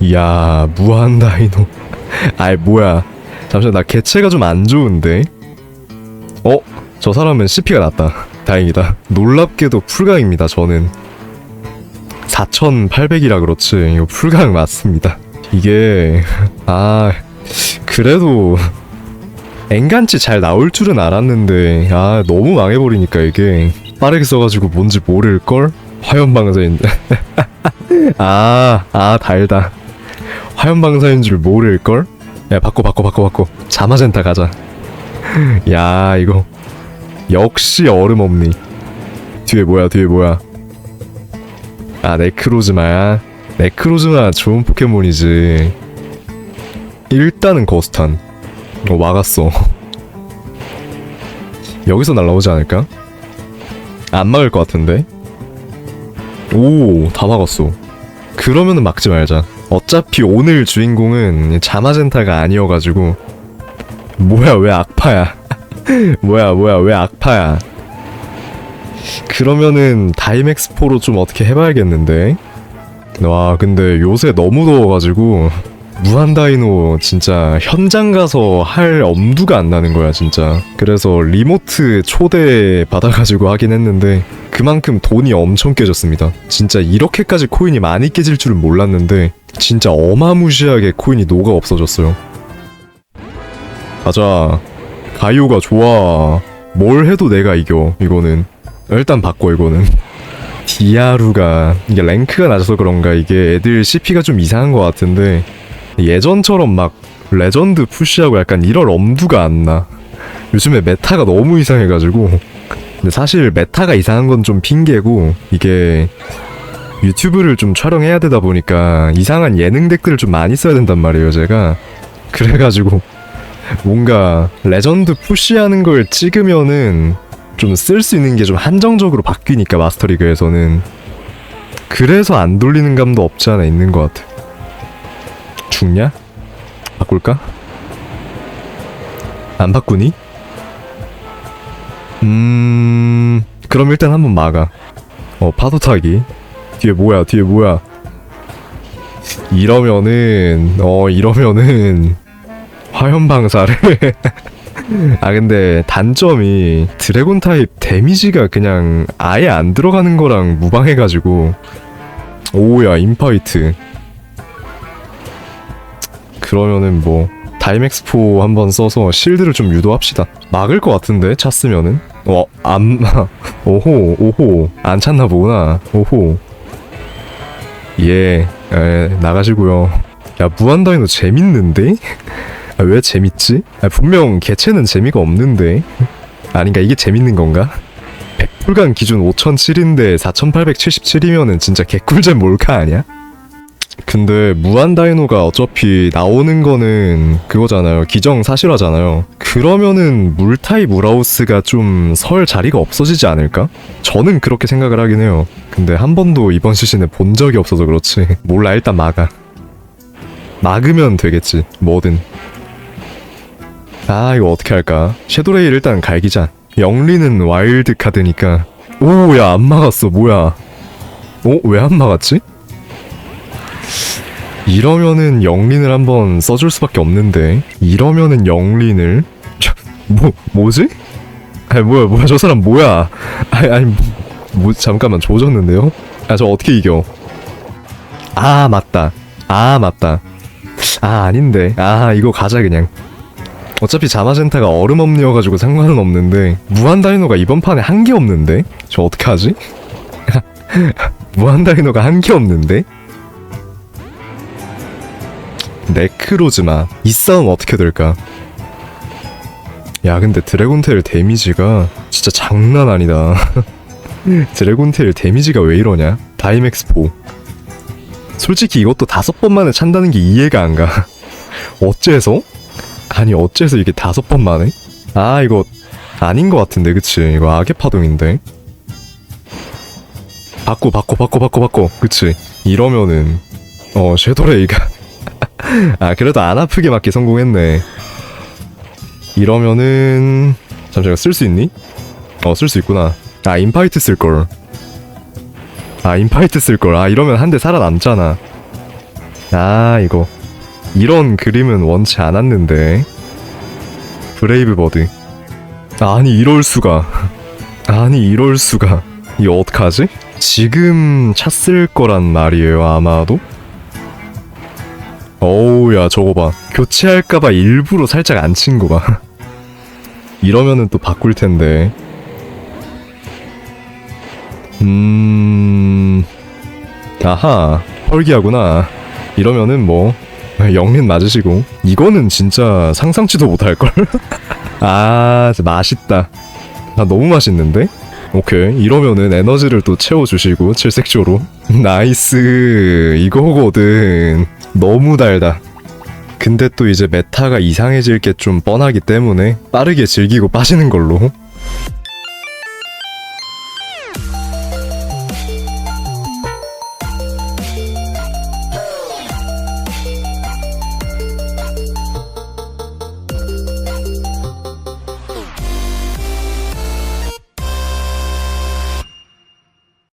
이야 무한 다이노 아이 뭐야. 잠시만 나 개체가 좀 안 좋은데. 어? 저 사람은 CP가 낮다. 다행이다. 놀랍게도 풀강입니다 저는. 4800이라 그렇지. 이거 풀강 맞습니다. 이게 아 그래도 엔간치 잘 나올 줄은 알았는데 아 너무 망해버리니까 이게. 빠르게 써가지고 뭔지 모를걸? 화염방사인 아, 아 달다. 화염방사인 줄 모를걸? 야 바꿔 바꿔 바꿔 바꿔. 자마젠타 가자. 야 이거 역시 얼음 없니? 뒤에 뭐야 뒤에 뭐야? 아 네크로즈마야 네크로즈마 좋은 포켓몬이지. 일단은 거스탄. 어 막았어. 여기서 날라오지 않을까? 안 막을 것 같은데? 오 다 막았어 그러면은 막지 말자. 어차피 오늘 주인공은 자마젠타가 아니어가지고. 뭐야 왜 악파야? 뭐야 뭐야 왜 악파야? 그러면은 다이맥스포로 좀 어떻게 해봐야겠는데? 와 근데 요새 너무 더워가지고. 무한다이노 진짜 현장 가서 할 엄두가 안 나는 거야 진짜. 그래서 리모트 초대 받아가지고 하긴 했는데 그만큼 돈이 엄청 깨졌습니다. 진짜 이렇게까지 코인이 많이 깨질 줄은 몰랐는데 진짜 어마무시하게 코인이 녹아 없어졌어요. 가자. 가이오가 좋아. 뭘 해도 내가 이겨 이거는. 일단 바꿔 이거는. 디아루가 이게 랭크가 낮아서 그런가 이게 애들 CP가 좀 이상한 것 같은데 예전처럼 막 레전드 푸시하고 약간 이럴 엄두가 안 나. 요즘에 메타가 너무 이상해가지고. 근데 사실 메타가 이상한 건 좀 핑계고, 이게 유튜브를 좀 촬영해야 되다 보니까 이상한 예능 댓글을 좀 많이 써야 된단 말이에요, 제가. 그래가지고 뭔가 레전드 푸시하는 걸 찍으면은 좀 쓸 수 있는 게 좀 한정적으로 바뀌니까 마스터리그에서는. 그래서 안 돌리는 감도 없지 않아 있는 것 같아. 죽냐? 바꿀까? 안 바꾸니? 음... 그럼 일단 한번 막아. 어 파도 타기. 뒤에 뭐야 뒤에 뭐야? 이러면은 어 이러면은 화염방사를. 아 근데 단점이 드래곤 타입 데미지가 그냥 아예 안 들어가는 거랑 무방해가지고. 오야 인파이트. 그러면은 뭐 다이맥스포 한번 써서 실드를 좀 유도합시다. 막을 것 같은데 찼으면은 어 안 오호 오호 안 찼나 보구나 오호 예 에, 나가시고요. 야 무한다이노 재밌는데? 아, 왜 재밌지? 아, 분명 개체는 재미가 없는데 아닌가 이게 재밌는 건가? 백불간 기준 5007인데 4877이면은 진짜 개꿀잼 몰카 아니야? 근데 무한 다이노가 어차피 나오는 거는 그거잖아요. 기정 사실화잖아요. 그러면은 물타입 우라우스가 좀 설 자리가 없어지지 않을까? 저는 그렇게 생각을 하긴 해요. 근데 한 번도 이번 시즌에 본 적이 없어서 그렇지. 몰라 일단 막아. 막으면 되겠지. 뭐든. 아 이거 어떻게 할까? 섀도레일 일단 갈기자. 영리는 와일드 카드니까. 오야 안 막았어 뭐야? 어? 왜 안 막았지? 이러면은 영린을 한번 써줄 수밖에 없는데 이러면은 영린을 저, 뭐 뭐지? 아니 뭐야 뭐야 저 사람 뭐야? 아니 아니 뭐, 뭐 잠깐만 조졌는데요? 아 저 어떻게 이겨? 아 맞다 아 맞다 아 아닌데 아 이거 가자 그냥 어차피 자마젠타가 얼음 없니여가지고 상관은 없는데 무한 다이노가 이번 판에 한 게 없는데 저 어떻게 하지? 무한 다이노가 한 게 없는데 네크로즈마 이 싸움 어떻게 될까? 야 근데 드래곤테일 데미지가 진짜 장난 아니다 드래곤테일 데미지가 왜 이러냐? 다이맥스포 솔직히 이것도 다섯 번 만에 찬다는 게 이해가 안 가 어째서? 아니 어째서 이게 다섯 번 만에? 아 이거 아닌 것 같은데 그치 이거 악의 파동인데 바꿔 바꿔 바꿔 바꿔 바꿔 그치 이러면은 어 섀도레이가 아 그래도 안 아프게 맞기 성공했네. 이러면은 잠시만 쓸 수 있니? 어 쓸 수 있구나. 아 인파이트 쓸걸. 아 인파이트 쓸걸. 아 이러면 한 대 살아남잖아. 아 이거. 이런 그림은 원치 않았는데. 브레이브 버드. 아니 이럴 수가. 아니 이럴 수가. 이 어떡하지? 지금 찼을 거란 말이에요 아마도 어우 야 저거 봐. 교체할까봐 일부러 살짝 안 친 거 봐. 이러면은 또 바꿀 텐데. 음 아하 펄기하구나. 이러면은 뭐 영린 맞으시고. 이거는 진짜 상상치도 못할걸? 아 맛있다. 아 너무 맛있는데 오케이. 이러면은 에너지를 또 채워주시고 칠색조로. 나이스. 이거거든. 너무 달다. 근데 또 이제 메타가 이상해질 게 좀 뻔하기 때문에 빠르게 즐기고 빠지는 걸로